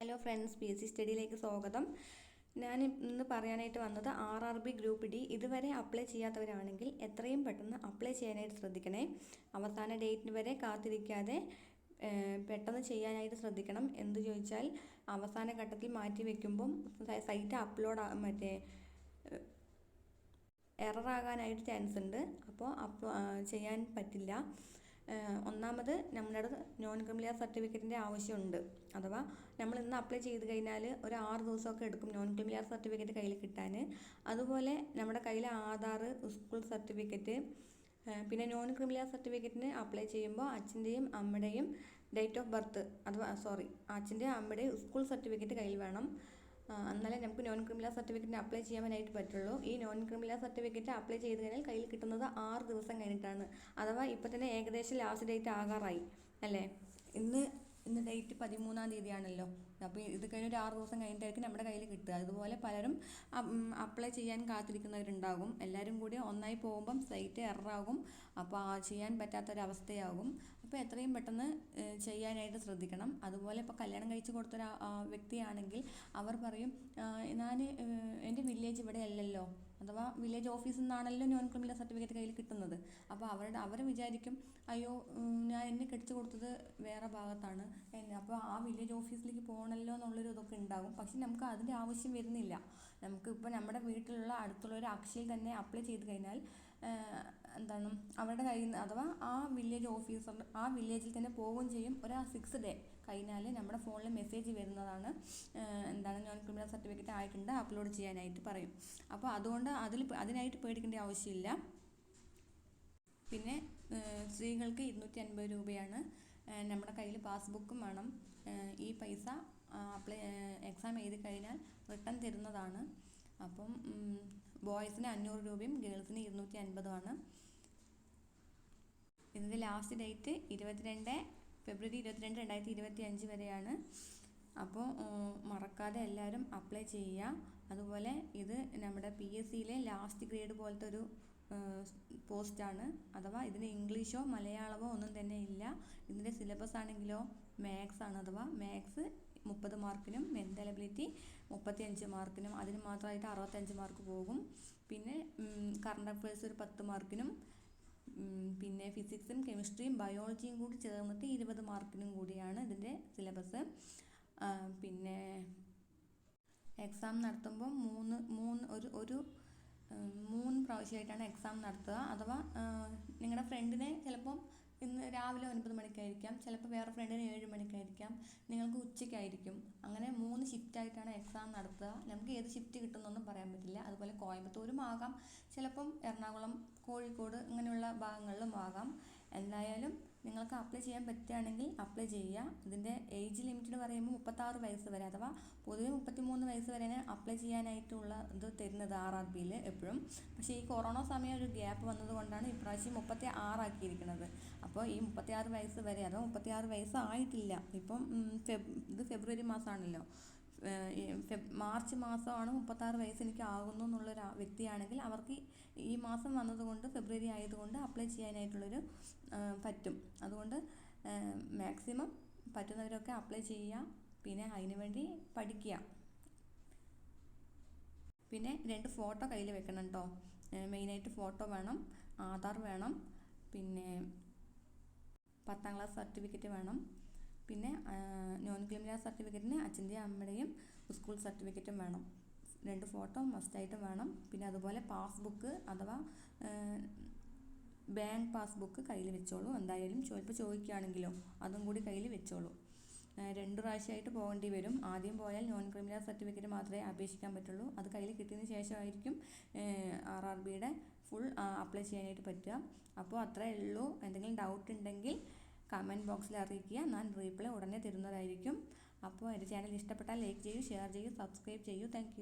Hello friends P S C സ്റ്റഡിയിലേക്ക് സ്വാഗതം. ഞാൻ ഇന്ന് പറയാനായിട്ട് വന്നത് R R B group D. ഇതുവരെ അപ്ലൈ ചെയ്യാത്തവരാണെങ്കിൽ എത്രയും പെട്ടെന്ന് അപ്ലൈ ചെയ്യാനായിട്ട് ശ്രദ്ധിക്കണേ. അവസാന ഡേറ്റിന് വരെ കാത്തിരിക്കാതെ പെട്ടെന്ന് ചെയ്യാനായിട്ട് ശ്രദ്ധിക്കണം. എന്ത് ചോദിച്ചാൽ അവസാന ഘട്ടത്തിൽ മാറ്റി വെക്കുമ്പം സൈറ്റ് അപ്ലോഡ് മറ്റേ എററാകാനായിട്ട് ചാൻസ് ഉണ്ട്. അപ്പോൾ അപ്ലോ ചെയ്യാൻ പറ്റില്ല. ഒന്നാമത് നമ്മുടെ നോൺ ക്രിമിലിയർ സർട്ടിഫിക്കറ്റിന്റെ ആവശ്യമുണ്ട്. അഥവാ നമ്മൾ ഇന്ന് അപ്ലൈ ചെയ്ത് കഴിഞ്ഞാൽ ഒരു ആറ് ദിവസമൊക്കെ എടുക്കും നോൺ ക്രിമിലിയർ സർട്ടിഫിക്കറ്റ് കയ്യിൽ കിട്ടാൻ. അതുപോലെ നമ്മുടെ കയ്യിൽ ആധാർ സ്കൂൾ സർട്ടിഫിക്കറ്റ് പിന്നെ നോൺ ക്രിമിലിയർ സർട്ടിഫിക്കറ്റിന് അപ്ലൈ ചെയ്യുമ്പോൾ അച്ഛന്റെയും അമ്മയുടെയും ഡേറ്റ് ഓഫ് ബർത്ത് അഥവാ സോറി അച്ഛന്റെയും അമ്മയുടെയും സ്കൂൾ സർട്ടിഫിക്കറ്റ് കയ്യിൽ വേണം. എന്നാലേ നമുക്ക് നോൺ ക്രിമിനൽ സർട്ടിഫിക്കറ്റിന് അപ്ലൈ ചെയ്യാനായിട്ട് പറ്റുള്ളൂ. ഈ നോൺ ക്രിമിനൽ സർട്ടിഫിക്കറ്റ് അപ്ലൈ ചെയ്ത് കഴിഞ്ഞാൽ കയ്യിൽ കിട്ടുന്നത് ആറ് ദിവസം കഴിഞ്ഞിട്ടാണ്. അഥവാ ഇപ്പം തന്നെ ഏകദേശം ലാസ്റ്റ് ഡേറ്റ് ആകാറായി. അല്ലേ? ഇന്ന് ഇന്ന് ഡേറ്റ് പതിമൂന്നാം തീയതിയാണല്ലോ. അപ്പോൾ ഇത് കഴിഞ്ഞ് ഒരു ആറ് ദിവസം കഴിഞ്ഞിട്ടായിരിക്കും നമ്മുടെ കയ്യിൽ കിട്ടുക. അതുപോലെ പലരും അപ്ലൈ ചെയ്യാൻ കാത്തിരിക്കുന്നവരുണ്ടാകും. എല്ലാവരും കൂടി ഒന്നായി പോകുമ്പം സൈറ്റ് എററാകും അപ്പോൾ ആ ചെയ്യാൻ പറ്റാത്തൊരവസ്ഥയാകും. അപ്പോൾ എത്രയും പെട്ടെന്ന് ചെയ്യാനായിട്ട് ശ്രദ്ധിക്കണം. അതുപോലെ ഇപ്പോൾ കല്യാണം കഴിച്ച് കൊടുത്തൊരു വ്യക്തിയാണെങ്കിൽ അവർ പറയും ഞാൻ എന്റെ വില്ലേജ് ഇവിടെ അല്ലല്ലോ. അഥവാ വില്ലേജ് ഓഫീസിൽ നിന്നാണല്ലോ നോൺ ക്രിമിനൽ സർട്ടിഫിക്കറ്റ് കയ്യിൽ കിട്ടുന്നത്. അപ്പോൾ അവരുടെ അവർ വിചാരിക്കും അയ്യോ ഞാൻ എന്നെ കെട്ടിച്ചു കൊടുത്തത് വേറെ ഭാഗത്താണ്. അപ്പോൾ ആ വില്ലേജ് ഓഫീസിലേക്ക് പോകണമല്ലോ എന്നുള്ളൊരു ഇതൊക്കെ ഉണ്ടാകും പക്ഷെ നമുക്ക് അതിന്റെ ആവശ്യം വരുന്നില്ല. നമുക്കിപ്പോൾ നമ്മുടെ വീട്ടിലുള്ള അടുത്തുള്ള ഒരു അക്ഷയിൽ തന്നെ അപ്ലൈ ചെയ്ത് കഴിഞ്ഞാൽ എന്താണ് അവരുടെ കയ്യിൽ നിന്ന് അഥവാ ആ വില്ലേജ് ഓഫീസർ ആ വില്ലേജിൽ തന്നെ പോവുകയും ചെയ്യും. ഒരു സിക്സ് ഡേ കഴിഞ്ഞാൽ നമ്മുടെ ഫോണിൽ മെസ്സേജ് വരുന്നതാണ്. എന്താണ് നോൺ ക്രിമിനൽ സർട്ടിഫിക്കറ്റ് ആയിട്ടുണ്ട് അപ്ലോഡ് ചെയ്യാനായിട്ട് പറയും. അപ്പോൾ അതുകൊണ്ട് അതിൽ അതിനായിട്ട് പേടിക്കേണ്ട ആവശ്യമില്ല. പിന്നെ സ്ത്രീകൾക്ക് ഇരുന്നൂറ്റി അൻപത് രൂപയാണ്. നമ്മുടെ കയ്യിൽ പാസ്ബുക്കും വേണം. ഈ പൈസ അപ്ലൈ എക്സാം എഴുതി കഴിഞ്ഞാൽ റിട്ടേൺ തരുന്നതാണ്. അപ്പം ബോയ്സിന് അഞ്ഞൂറ് രൂപയും ഗേൾസിന് ഇരുന്നൂറ്റി അൻപതുമാണ് ഇതിന്റെ ലാസ്റ്റ് ഡേറ്റ് ഇരുപത്തിരണ്ട് ഫെബ്രുവരി ഇരുപത്തിരണ്ട് രണ്ടായിരത്തി ഇരുപത്തി അഞ്ച് വരെയാണ് അപ്പോൾ മറക്കാതെ എല്ലാവരും അപ്ലൈ ചെയ്യുക. അതുപോലെ ഇത് നമ്മുടെ പി എസ് സിയിലെ ലാസ്റ്റ് ഗ്രേഡ് പോലത്തെ ഒരു പോസ്റ്റാണ് അഥവാ ഇതിന് ഇംഗ്ലീഷോ മലയാളമോ ഒന്നും തന്നെ ഇല്ല. ഇതിന്റെ സിലബസ് ആണെങ്കിലോ മാത്സ് ആണ്. അഥവാ മാത്സ് മുപ്പത് മാർക്കിനും മെന്റൽ അബിലിറ്റി മുപ്പത്തി അഞ്ച് മാർക്കിനും അതിന് മാത്രമായിട്ട് അറുപത്തഞ്ച് മാർക്ക് പോകും. പിന്നെ കറണ്ട് അഫയേഴ്സ് ഒരു പത്ത് മാർക്കിനും പിന്നെ ഫിസിക്സും കെമിസ്ട്രിയും ബയോളജിയും കൂടി ചേർന്നിട്ട് ഇരുപത് മാർക്കിനും കൂടിയാണ് ഇതിന്റെ സിലബസ് പിന്നെ എക്സാം നടത്തുമ്പോൾ മൂന്ന് മൂന്ന് ഒരു ഒരു മൂന്ന് പ്രാവശ്യമായിട്ടാണ് എക്സാം നടത്തുക. അഥവാ നിങ്ങളുടെ ഫ്രണ്ടിനെ ചിലപ്പം ഇന്ന് രാവിലെ ഒൻപത് മണിക്കായിരിക്കാം. ചിലപ്പോൾ വേറെ ഫ്രണ്ടിന് ഏഴ് മണിക്കായിരിക്കാം. നിങ്ങൾക്ക് ഉച്ചയ്ക്കായിരിക്കും. അങ്ങനെ മൂന്ന് ഷിഫ്റ്റ് ആയിട്ടാണ് എക്സാം നടത്തുക. നമുക്ക് ഏത് ഷിഫ്റ്റ് കിട്ടുന്നൊന്നും പറയാൻ പറ്റില്ല. അതുപോലെ കോയമ്പത്തൂരും ആകാം. ചിലപ്പം എറണാകുളം കോഴിക്കോട് ഇങ്ങനെയുള്ള ഭാഗങ്ങളിലും ആകാം. എന്തായാലും നിങ്ങൾക്ക് അപ്ലൈ ചെയ്യാൻ പറ്റുകയാണെങ്കിൽ അപ്ലൈ ചെയ്യുക. ഇതിന്റെ ഏജ് ലിമിറ്റ് പറയുമ്പോൾ മുപ്പത്താറ് വയസ്സ് വരെ അഥവാ പൊതുവെ മുപ്പത്തിമൂന്ന് വയസ്സ് വരെയാണ് അപ്ലൈ ചെയ്യാനായിട്ടുള്ള ഇത് തരുന്നത് ആർ ആർ ബിയിൽ എപ്പോഴും. പക്ഷേ ഈ കൊറോണ സമയം ഒരു ഗ്യാപ്പ് വന്നതുകൊണ്ടാണ് ഇപ്രാവശ്യം മുപ്പത്തി ആറാക്കിയിരിക്കുന്നത് അപ്പോൾ ഈ മുപ്പത്തി ആറ് വയസ്സ് വരെ അഥവാ മുപ്പത്തി ആറ് വയസ്സായിട്ടില്ല ഇപ്പം ഫെബ് ഇത് ഫെബ്രുവരി മാസമാണല്ലോ മാർച്ച് മാസമാണ് മുപ്പത്താറ് വയസ്സ് എനിക്ക് ആകുന്നു എന്നുള്ളൊരു വ്യക്തിയാണെങ്കിൽ അവർക്ക് ഈ മാസം വന്നതുകൊണ്ട് ഫെബ്രുവരി ആയതുകൊണ്ട് അപ്ലൈ ചെയ്യാനായിട്ടുള്ളൊരു പറ്റും. അതുകൊണ്ട് മാക്സിമം പറ്റുന്നവരൊക്കെ അപ്ലൈ ചെയ്യുക. പിന്നെ അതിനുവേണ്ടി പഠിക്കുക. പിന്നെ രണ്ട് ഫോട്ടോ കയ്യിൽ വെക്കണം കേട്ടോ മെയിനായിട്ട് ഫോട്ടോ വേണം ആധാർ വേണം പിന്നെ പത്താം ക്ലാസ് സർട്ടിഫിക്കറ്റ് വേണം. പിന്നെ നോൺ ക്രിമിനൽ സർട്ടിഫിക്കറ്റിന് അച്ഛന്റെയും അമ്മയുടെയും സ്കൂൾ സർട്ടിഫിക്കറ്റും വേണം. രണ്ട് ഫോട്ടോ മസ്റ്റായിട്ടും വേണം. പിന്നെ അതുപോലെ പാസ്ബുക്ക് അഥവാ ബാങ്ക് പാസ്ബുക്ക് കയ്യിൽ വെച്ചോളൂ. എന്തായാലും ചിലപ്പോൾ ചോദിക്കുകയാണെങ്കിലോ അതും കൂടി കയ്യിൽ വെച്ചോളൂ. രണ്ട് പ്രാവശ്യമായിട്ട് പോകേണ്ടി വരും. ആദ്യം പോയാൽ നോൺ ക്രിമിനൽ സർട്ടിഫിക്കറ്റ് മാത്രമേ അപേക്ഷിക്കാൻ പറ്റുള്ളൂ. അത് കയ്യിൽ കിട്ടിയതിന് ശേഷമായിരിക്കും ആർ ആർ ബിയുടെ ഫുൾ അപ്ലൈ ചെയ്യാനായിട്ട് പറ്റുക. അപ്പോൾ അത്രയേ ഉള്ളൂ. എന്തെങ്കിലും ഡൗട്ട് ഉണ്ടെങ്കിൽ കമന്റ് ബോക്സിൽ അറിയിക്കുക. ഞാൻ റീപ്ലൈ ഉടനെ തരുന്നതായിരിക്കും. അപ്പോൾ എന്റെ ചാനൽ ഇഷ്ടപ്പെട്ടാൽ ലൈക്ക് ചെയ്യൂ ഷെയർ ചെയ്യൂ സബ്സ്ക്രൈബ് ചെയ്യൂ. താങ്ക്